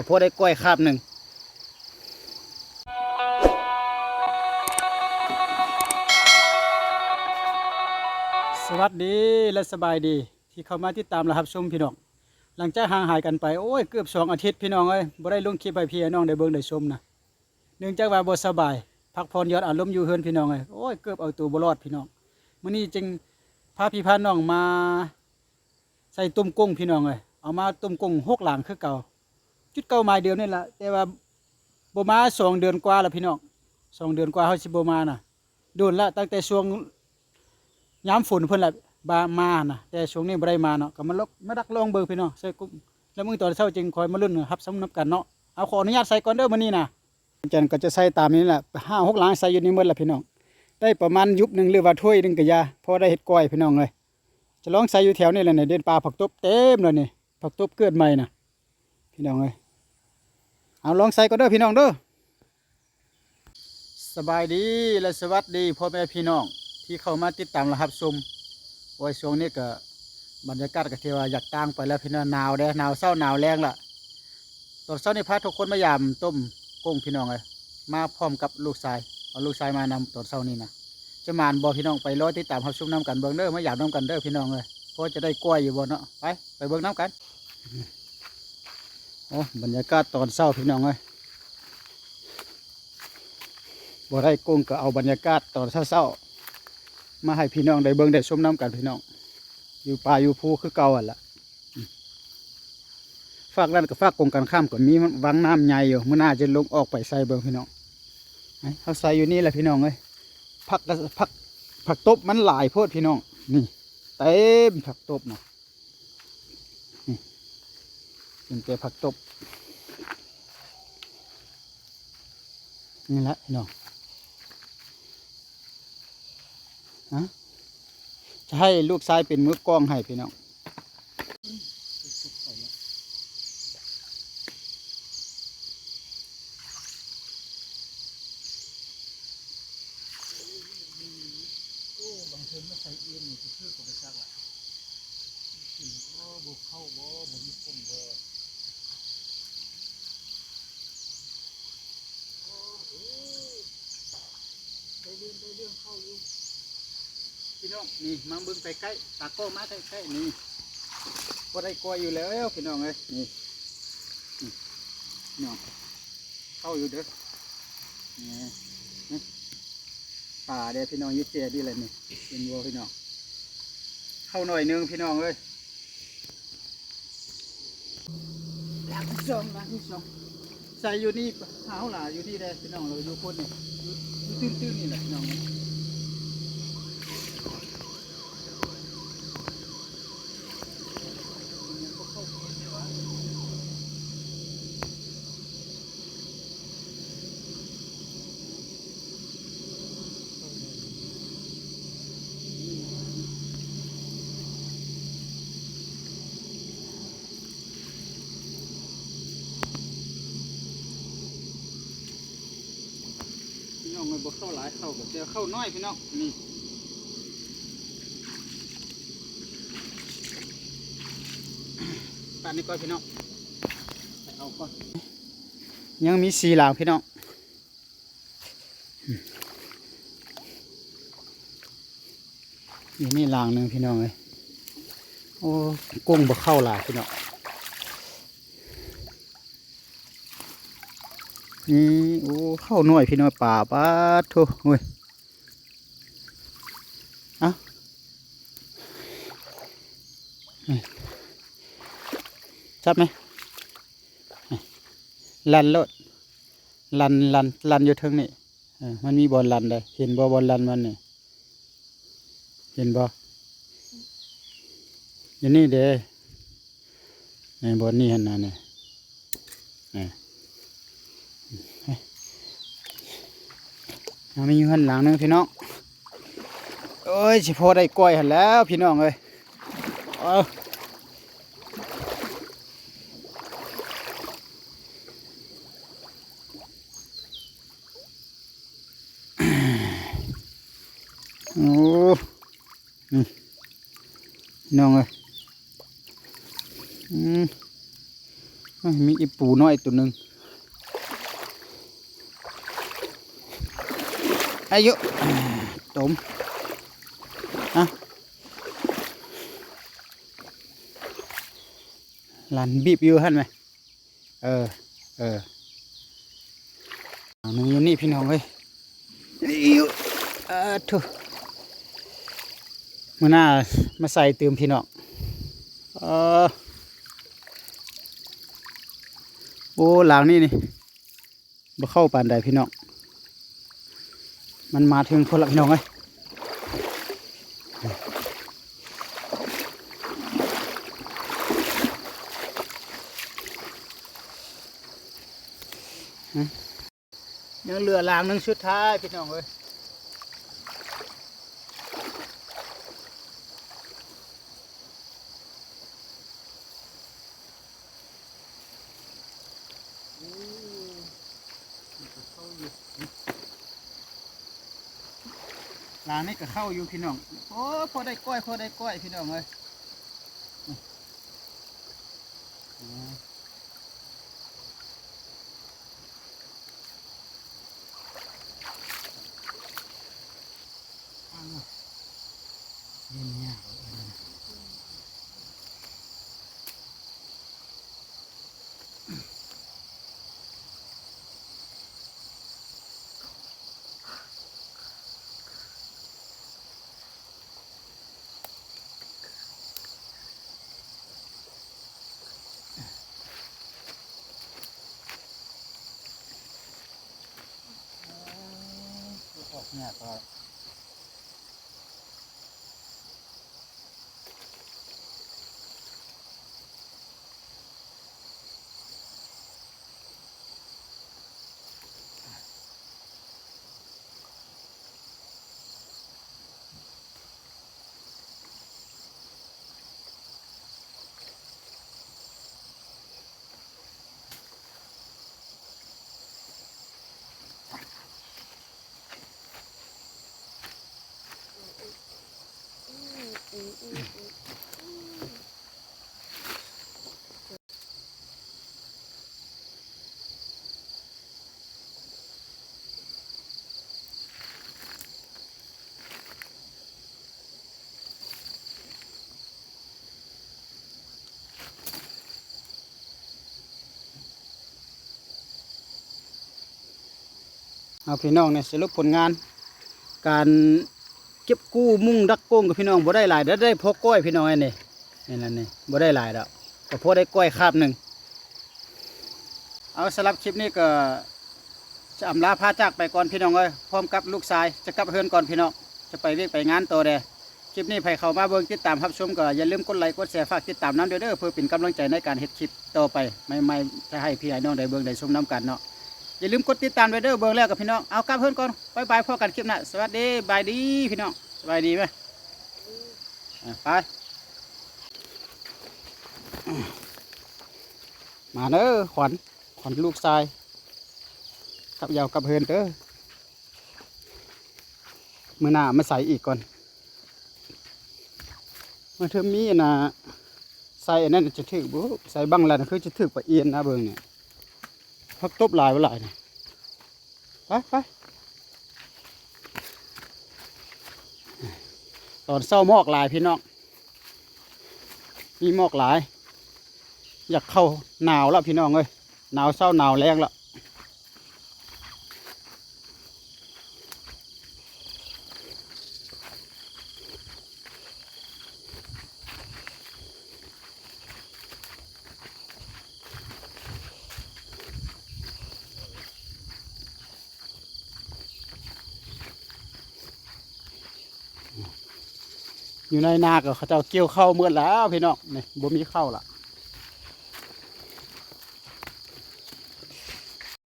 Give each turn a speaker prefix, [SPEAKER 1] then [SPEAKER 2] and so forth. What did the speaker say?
[SPEAKER 1] ก็พอได้กล้วยคาบหนึ่งสวัสดีและสบายดีที่เข้ามาติดตามรับชมพี่น้องหลังจากห่างหายกันไปโอ้ยเกือบสองอาทิตย์พี่น้องเอ้ยบ่ได้ลงคลิปให้พี่น้องได้เบิ่งได้ชมนะเนื่องจากว่าบ่สบายพักผ่อนยอดอารมณ์อยู่เฮือนพี่น้องเอ้ยโอ้ยเกือบเอาตัวบ่รอดพี่น้องมื้อนี้จึงพาพี่พาน้องมา ใส่ต้มกุ้งพี่น้องเอ้ยเอามาต้มกุ้งหกหลังคือเก่า จุดเก่าหมายเดิมนี่แหละแต่ว่าบมาสองเดือนกว่าแล้วพี่น้องสองเดือนกว่าเฮาสิบมาน่ะโดนละตั้งแต่ช่วงยามฝนเพิ่นละบามาน่ะ แต่ช่วงนี้บ่ได้มาเนาะก็มาลกมาดักลองเบิ่งพี่น้องใส่กุ้งแล้วมื้อตอนเช้าจึงคอยมาลุ้นครับสำนับกันเนาะเอาขออนุญาตใส่ก่อนเด้อมื้อนี้น่ะจันก็จะใส่ตามนี้แหละห้าหกหลังใส่อยู่นี่หมดละพี่น้องได้ประมาณยุบหนึ่งหรือว่าถ้วยหนึ่งก็ยาพอได้เฮ็ดก้อยพี่น้องเลยจะลองใส่อยู่แถวนี้แหละเนี่ยเดินป่าผักตบเต็มเลยนี่ผักตบเกิดใหม่น่ะพี่น้องเอ้ย เอาลองใส่ก็เด้อพี่น้องเด้อสบายดีและสวัสดีพ่อแม่พี่น้องที่เข้ามาติดตามรับชมโอ้ยช่วงนี้ก็บรรยากาศก็เทว่าอยากตางไปแล้วพี่น้องหนาวเด้หนาวเศร้าหนาวแรงละตอนเช้านี้พาทุกคนมายามต้มกุ้งพี่น้องเลยมาพร้อมกับลูกชายเอาลูกชายมานำตอนเช้านี้นะจะมานบอพี่น้องไปรอติดตามรับชมน้ำกันเบิ้งเด้อมาอยากน้ำกันเด้อพี่น้องเลยเพราะจะได้กล้วยอยู่บนเนาะไปไปเบิ้งน้ำกัน โอ้บรรยากาศตอนเช้าพี่น้องเลยบ่ได้กุ้งก็เอาบรรยากาศตอนเช้าๆมาให้พี่น้องได้เบิ้งได้ชมน้ำกันพี่น้อง อยู่ป่าอยู่ภูคือเก่าอะล่ะฝากนั่นกับฝากกงกันข้ามก่อนมีวังน้ำใหญ่อยู่เมื่อหน้าจะลงออกไปใส่เบิ้งพี่น้องเขาใส่อยู่นี่แหละพี่น้องเลยผักผักผักตบมันหลายโพดพี่น้อง นี่เต็มผักตบนะนี่ เป็นแต่ผักตบ นี่แหละพี่น้องฮะจะให้ลูกชายเป็นมือกล้องให้พี่น้องบางเทนมาใส่เอ็นนี่คือก็ไปซักละกินก็บุกเข้าบ่บ่มีคมบ่ได้ เรื่องได้เรื่องเข้าอยู่พี่น้องนี่มาเบิ่งไปใกล้ตาโก้มาใกล้ใกล้ๆนี่ก็ได้กล้วยอยู่แล้วพี่น้องเอ้ยนี่นี่พี่น้องเข้าอยู่เด้อนี่นี่ป่าเด้อพี่น้องอยึดเจดีเลยนี่เป็นวัวพี่น้องเข้าหน่อยหนึงพี่น้องเอ้ยหลังสองหลังสองใส่อยู่นี่เท้าหล่าอยู่ที่ใดพี่น้องเราอยู่คนนี่ อยู่อยู่ตื้นๆนี่ น้องเอ้ยพี่น้องมันบ่เข้าหลายเข้ากับเดียวเข้าน้อยพี่น้องนี่ปานนี้ก่อนพี่น้องเอาก่อนยังมีสีหลางพี่น้องอยู่นี่หลางหนึ่งพี่น้องเลยโอ้กุ้งบ่เข้าหลายพี่น้อง นี่โอ้เข้าหน่วยพี่น้อยป่าป้าดโทุโอ้ยเอาจับไหมลันโลดลันลันลันอยู่ทิงนี่มันมีบอลลันเลยเห็นบอบอลลันมันนี่เห็นบออยู่นี่เด้ในบอลนี่เห็นนะเนี่ยนี่ เอา มีอยู่หันหลังหนึงพี่น้องเอ้ยสิพอได้กล้วยหันแล้วพี่น้องเอ้ยเอาโอ้นี่น้องเอ้ยอืมเอ้ยมีอีปูน้อยตัวหนึ่ง อายุตมอะหลันบีบอยู่หันไหมเออ เออเอาหนึ่งอยู่นี่พี่น้องเอ้ยอิ๊วเออทุมื่อหน้ามาใส่เติมพี่น้องเออโอ้หลังนี่นี่บ่เข้าปานใดพี่น้อง มันมาถึงคนละพี่น้องเอ้ยยังเหลือลางหนึงสุดท้ายพี่น้องเอ้ย หลานี่ก็เข้าอยู่พี่น้อง โอ้พอได้ก้อยพอได้ก้อยพี่น้องเลยอืมอ้าวนี่เนี่ยออก เนี่ยก็ เอาพี่น้องเนี่ยสรุปผลงาน การเก็บกู้มุ่งดักโก้งกับพี่น้องบ่ได้หลายได้ได้พอก้อยพี่น้องไอ้นี่นี่นั่นนี่บ่ได้หลายดอกก็พอได้ก้อยคาบหนึ่งเอาสำหรับคลิปนี้ก็จะอำลาพาจากไปก่อนพี่น้องเอ้ยพร้อมกับลูกชายจะกลับเฮือนก่อนพี่น้องจะไปเวียกไปงานโตเด้คลิปนี้ใครเข้ามาเบิ่งติดตามรับชมก็อย่าลืมกดไลค์กดแชร์ฝากติดตามน้ำเด้อเด้อเพื่อเป็นกำลังใจในการเฮ็ดคลิปต่อไปใหม่ๆจะให้พี่ไอ้น้องได้เบิ่งได้ชมน้ำกันเนาะ อย่าลืมกดติดตามไว้เด้อเบิ่งแล้วกับพี่น้อง เอากลับเพื่อนก่อนบายบายพอกันคลิปหน้าสวัสดีบายดีพี่น้องสบายดีไหมไปมาเด้อขวัญขวัญลูกชายกับยาวกับเพื่อนเด้อมือหน้ามาใส่อีกก่อนมื่อเธอมีนะใส่นนั้นจะถือบุใส่บังแล้วนคือจะถือปะเอียนนะเบิ่งเนี่ย พักตบลายว่าหลายนะไปไปตอนเศร้าหมอกลายพี่น้องมีหมอกหลาย อยากเข้าหนาวแล้วพี่น้องเอ้ยหนาวเศร้าหนาวแรงแล้ว อยู่ในนาก็เขาเจ้าเกี่ยวเข้าวเมื่อแล้วพี่น้องนี่บ่มีเข้าวละ